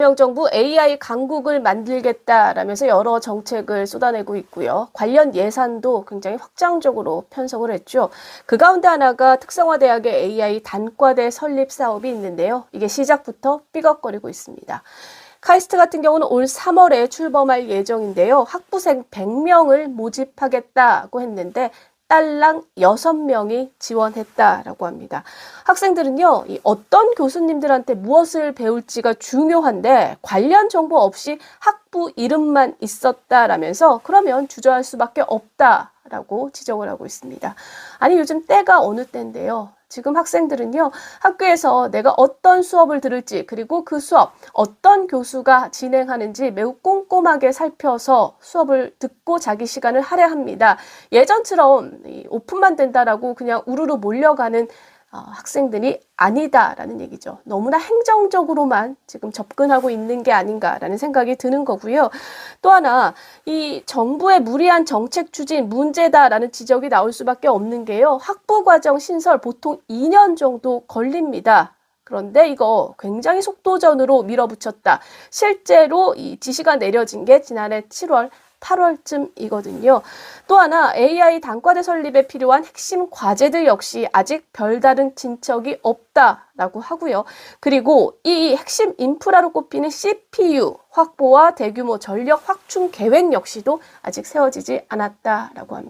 이재명 정부 AI 강국을 만들겠다라면서 여러 정책을 쏟아내고 있고요. 관련 예산도 굉장히 확장적으로 편성을 했죠. 그 가운데 하나가 특성화대학의 AI 단과대 설립 사업이 있는데요. 이게 시작부터 삐걱거리고 있습니다. 카이스트 같은 경우는 올 3월에 출범할 예정인데요. 학부생 100명을 모집하겠다고 했는데 딸랑 6명이 지원했다라고 합니다. 학생들은요, 이 어떤 교수님들한테 무엇을 배울지가 중요한데 관련 정보 없이 학부 이름만 있었다라면서 그러면 주저할 수밖에 없다 라고 지적을 하고 있습니다. 아니, 요즘 때가 어느 때인데요. 지금 학생들은요, 학교에서 내가 어떤 수업을 들을지, 그리고 그 수업, 어떤 교수가 진행하는지 매우 꼼꼼하게 살펴서 수업을 듣고 자기 시간을 할애합니다. 예전처럼 이 오픈만 된다라고 그냥 우르르 몰려가는 어, 학생들이 아니다라는 얘기죠. 너무나 행정적으로만 지금 접근하고 있는 게 아닌가라는 생각이 드는 거고요. 또 하나, 이 정부의 무리한 정책 추진 문제다라는 지적이 나올 수밖에 없는 게요. 학부 과정 신설 보통 2년 정도 걸립니다. 그런데 이거 굉장히 속도전으로 밀어붙였다. 실제로 이 지시가 내려진 게 지난해 7월 8월쯤이거든요. 또 하나 AI 단과대 설립에 필요한 핵심 과제들 역시 아직 별다른 진척이 없다라고 하고요. 그리고 이 핵심 인프라로 꼽히는 CPU 확보와 대규모 전력 확충 계획 역시도 아직 세워지지 않았다라고 합니다.